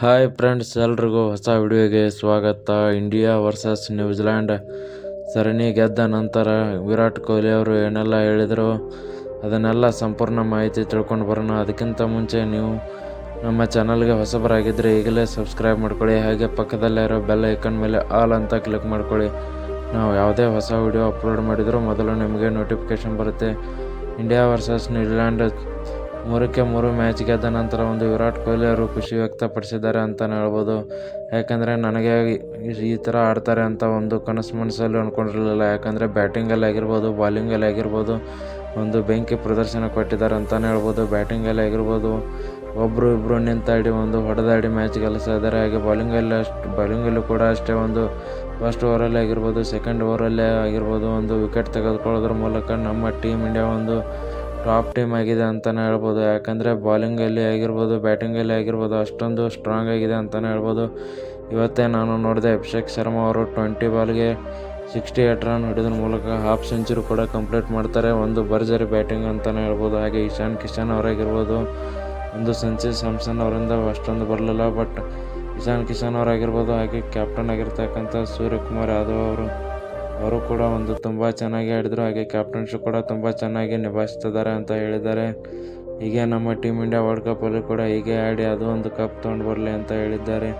Hi friends ಎಲ್ರಿಗೂ ಹೊಸ ವಿಡಿಯೋಗೆ ಸ್ವಾಗತ. ಇಂಡಿಯಾ ವರ್ಸಸ್ ನ್ಯೂಜಿಲ್ಯಾಂಡ್ ಸರಣಿ ಗೆದ್ದ ನಂತರ ವಿರಾಟ್ ಕೊಹ್ಲಿ ಅವರು ಏನೆಲ್ಲ ಹೇಳಿದರು, ಅದನ್ನೆಲ್ಲ ಸಂಪೂರ್ಣ ಮಾಹಿತಿ ತಿಳ್ಕೊಂಡು ಬರೋಣ. ಅದಕ್ಕಿಂತ ಮುಂಚೆ ನೀವು ನಮ್ಮ ಚಾನಲ್ಗೆ ಹೊಸಬರಾಗಿದ್ದರೆ ಈಗಲೇ ಸಬ್ಸ್ಕ್ರೈಬ್ ಮಾಡ್ಕೊಳ್ಳಿ. ಹಾಗೆ ಪಕ್ಕದಲ್ಲೇ ಇರೋ ಬೆಲ್ ಐಕನ್ ಮೇಲೆ ಆಲ್ ಅಂತ ಕ್ಲಿಕ್ ಮಾಡ್ಕೊಳ್ಳಿ. ನಾವು ಯಾವುದೇ ಹೊಸ ವಿಡಿಯೋ ಅಪ್ಲೋಡ್ ಮಾಡಿದರೂ ಮೊದಲು ನಿಮಗೆ ನೋಟಿಫಿಕೇಷನ್ ಬರುತ್ತೆ. ಇಂಡಿಯಾ ವರ್ಸಸ್ ನ್ಯೂಜಿಲ್ಯಾಂಡ್ ಮೂರಕ್ಕೆ ಮೂರು ಮ್ಯಾಚ್ ಗೆದ್ದ ನಂತರ ಒಂದು ವಿರಾಟ್ ಕೊಹ್ಲಿ ಅವರು ಖುಷಿ ವ್ಯಕ್ತಪಡಿಸಿದ್ದಾರೆ ಅಂತಲೇ ಹೇಳ್ಬೋದು. ಯಾಕಂದರೆ ನನಗೆ ಈ- ಥರ ಆಡ್ತಾರೆ ಅಂತ ಒಂದು ಕನಸು ಮನಸ್ಸಲ್ಲಿ ಅಂದ್ಕೊಂಡಿರಲಿಲ್ಲ ಯಾಕಂದರೆ ಬ್ಯಾಟಿಂಗಲ್ಲಿ ಆಗಿರ್ಬೋದು, ಬಾಲಿಂಗಲ್ಲಿ ಆಗಿರ್ಬೋದು, ಒಂದು ಬೆಂಕಿ ಪ್ರದರ್ಶನ ಕೊಟ್ಟಿದ್ದಾರೆ ಅಂತಲೇ ಹೇಳ್ಬೋದು. ಬ್ಯಾಟಿಂಗಲ್ಲಿ ಆಗಿರ್ಬೋದು ಒಬ್ಬರು ಇಬ್ಬರು ನಿಂತಾಡಿ ಒಂದು ಹೊಡೆದಾಡಿ ಮ್ಯಾಚ್ ಗೆಲ್ಲಿಸ್ತಾ ಇದ್ದಾರೆ. ಹಾಗೆ ಬಾಲಿಂಗಲ್ಲಿ ಅಷ್ಟು, ಬಾಲಿಂಗಲ್ಲೂ ಕೂಡ ಅಷ್ಟೇ ಒಂದು ಫಸ್ಟ್ ಓವರಲ್ಲಿ ಆಗಿರ್ಬೋದು, ಸೆಕೆಂಡ್ ಓವರಲ್ಲೇ ಆಗಿರ್ಬೋದು ಒಂದು ವಿಕೆಟ್ ತೆಗೆದುಕೊಳ್ಳೋದ್ರ ಮೂಲಕ ನಮ್ಮ ಟೀಮ್ ಇಂಡಿಯಾ ಒಂದು ಟಾಪ್ ಟೀಮ್ ಆಗಿದೆ ಅಂತಲೇ ಹೇಳ್ಬೋದು. ಯಾಕಂದರೆ ಬಾಲಿಂಗಲ್ಲಿ ಆಗಿರ್ಬೋದು ಬ್ಯಾಟಿಂಗಲ್ಲಿ ಆಗಿರ್ಬೋದು, ಅಷ್ಟೊಂದು ಸ್ಟ್ರಾಂಗ್ ಆಗಿದೆ ಅಂತಲೇ ಹೇಳ್ಬೋದು. ಇವತ್ತೇ ನಾನು ನೋಡಿದೆ ಅಭಿಷೇಕ್ ಶರ್ಮಾ ಅವರು ಟ್ವೆಂಟಿ ಬಾಲ್ಗೆ ಸಿಕ್ಸ್ಟಿ ಏಟ್ ರನ್ ಹಿಡಿದ್ರ ಮೂಲಕ ಹಾಫ್ ಸೆಂಚುರಿ ಕೂಡ ಕಂಪ್ಲೀಟ್ ಮಾಡ್ತಾರೆ. ಒಂದು ಭರ್ಜರಿ ಬ್ಯಾಟಿಂಗ್ ಅಂತಲೇ ಹೇಳ್ಬೋದು. ಹಾಗೆ ಇಶಾನ್ ಕಿಶನ್ ಅವರಾಗಿರ್ಬೋದು. ಒಂದು ಸಂಚು ಸ್ಯಾಮ್ಸನ್ ಅವರಿಂದ ಅಷ್ಟೊಂದು ಬರಲಿಲ್ಲ. ಬಟ್ ಇಶಾನ್ ಕಿಶನ್ ಅವರಾಗಿರ್ಬೋದು. ಹಾಗೆ ಕ್ಯಾಪ್ಟನ್ ಆಗಿರ್ತಕ್ಕಂಥ ಸೂರ್ಯಕುಮಾರ್ ಯಾದವ್ ಅವರು. ಅವರು ಕೂಡ ಒಂದು ತುಂಬ ಚೆನ್ನಾಗಿ ಆಡಿದರು. ಹಾಗೆ ಕ್ಯಾಪ್ಟನ್ಶಿಪ್ ಕೂಡ ತುಂಬ ಚೆನ್ನಾಗಿ ನಿಭಾಯಿಸ್ತಿದ್ದಾರೆ ಅಂತ ಹೇಳಿದ್ದಾರೆ. ಹೀಗೆ ನಮ್ಮ ಟೀಮ್ ಇಂಡಿಯಾ ವರ್ಲ್ಡ್ ಕಪ್ಪಲ್ಲಿ ಕೂಡ ಹೀಗೆ ಆಡಿ ಅದು ಒಂದು ಕಪ್ ತೊಗೊಂಡು ಬರಲಿ ಅಂತ ಹೇಳಿದ್ದಾರೆ.